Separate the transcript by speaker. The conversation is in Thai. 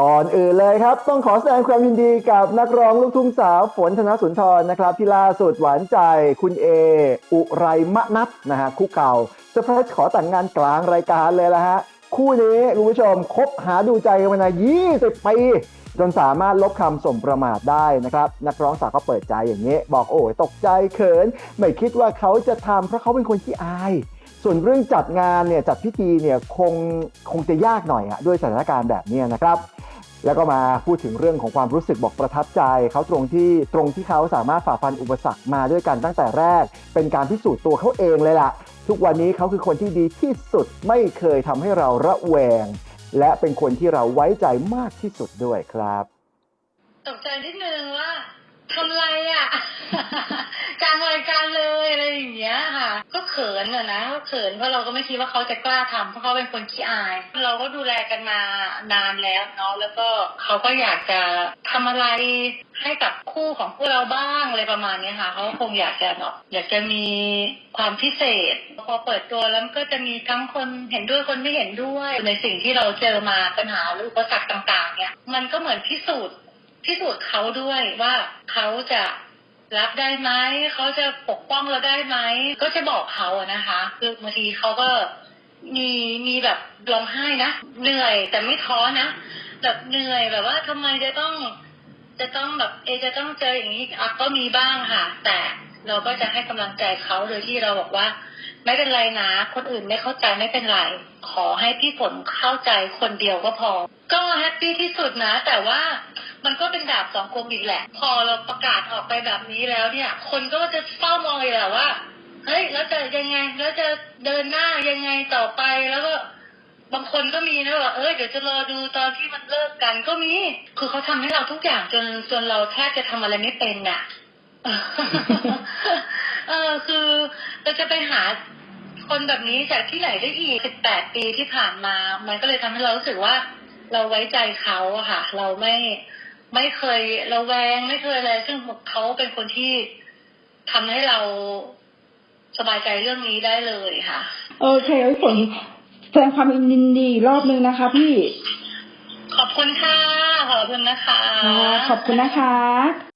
Speaker 1: ก่อนอื่นเลยครับ ต้องขอแสดงความยินดีกับนักร้องลูกทุ่งสาวฝนธนสุนทรนะครับที่ล่าสุดหวานใจคุณเอ อุไรมะนัทนะฮะคู่เก่าเซอร์ไพรส์ขอแต่งงานกลางรายการเลยละฮะ คู่นี้คุณผู้ชมคบหาดูใจกันมานาน20 ปี จนสามารถลบคำสมประมาทได้นะครับ นักร้องสาวก็เปิดใจอย่างนี้ บอกโอ้ยตกใจเขิน ไม่คิดว่าเขาจะทำเพราะเขาเป็นคนที่อาย ส่วนเรื่องจัดงานเนี่ยจัดพิธีเนี่ยคงคงจะยากหน่อยอะด้วยสถานการณ์แบบนี้นะครับ แล้วก็มาพูดถึงเรื่องของความรู้สึกบอกประทับใจเขาตรงที่ตรงที่เขาสามารถฝ่าฟันอุปสรรคมาด้วยกันตั้งแต่แรก เป็นการพิสูจน์ตัวเขาเองเลยล่ะ ทุกวันนี้เขาคือคนที่ดีที่สุดไม่เคยทำให้เราระแวง และเป็นคนที่เราไว้ใจมากที่สุดด้วยครับ
Speaker 2: ตกใจนิดนึงว่าทำไรอะ กลางรายการเลยอะไรอย่างเงี้ยค่ะ ก็เขินอะนะเขินเพราะเราก็ไม่คิดว่าเขาจะกล้าทำเพราะเขาเป็นคนขี้อาย เราก็ดูแลกันมานานแล้วเนาะแล้วก็เขาก็อยากจะทำอะไรให้กับคู่ของพวกเราบ้างอะไรประมาณนี้ค่ะเขาคงอยากจะเนาะอยากจะมีความพิเศษ พอเปิดตัวแล้วก็จะมีทั้งคนเห็นด้วยคนไม่เห็นด้วยในสิ่งที่เราเจอมาปัญหาหรืออุปสรรคต่าง ๆ เนี่ย มันก็เหมือนพิสูจน์พิสูจน์เขาด้วยว่าเขาจะ รับได้ไหมเขาจะปกป้องเราได้ไหมก็จะบอกเขาอะนะคะคือบางทีเขาก็มีมีแบบร้องไห้นะเหนื่อยแต่ไม่ท้อนะแบบเหนื่อยแบบว่าทำไมจะต้อง จะต้องแบบเอจะต้องเจออย่างนี้อะก็มีบ้างค่ะ แต่เราก็จะให้กำลังใจเขาโดยที่เราบอกว่า ไม่เป็นไรนะ คนอื่นไม่เข้าใจไม่เป็นไร ขอให้พี่ฝนเข้าใจคนเดียวก็พอ ก็แฮปปี้ที่สุดนะ แต่ว่า มันก็เป็นดาบสองคมอีกแหละ พอเราประกาศออกไปแบบนี้แล้วเนี่ย คนก็จะเฝ้ามองอีกแหละว่าเฮ้ยแล้วจะยังไงแล้วจะเดินหน้ายังไงต่อไปแล้วก็บางคนก็มีนะว่าเออเดี๋ยวจะรอดูตอนที่มันเลิกกันก็มี คือเขาทำให้เราทุกอย่างจนจนเราแทบจะทำอะไรไม่เป็นน่ะเออคือเราจะไปหาคนแบบนี้จากที่ไหนได้อีก18ปีที่ผ่านมา มันก็เลยทำให้เรารู้สึกว่า เราไว้ใจเขาอะค่ะ เราไม่ ไม่เคยเราแวงไม่เคยอะไรซึ่งเขาเป็นคนที่ทำให้เราสบายใจเรื่องนี้ได้เลยค่ะ
Speaker 3: โอเคพี่ฝนแสดงความยินดีอีกรอบนึงนะคะพี่
Speaker 2: ขอบคุณค่ะ ขอบคุณนะคะ
Speaker 3: ค่ะขอบคุณนะคะ
Speaker 4: ข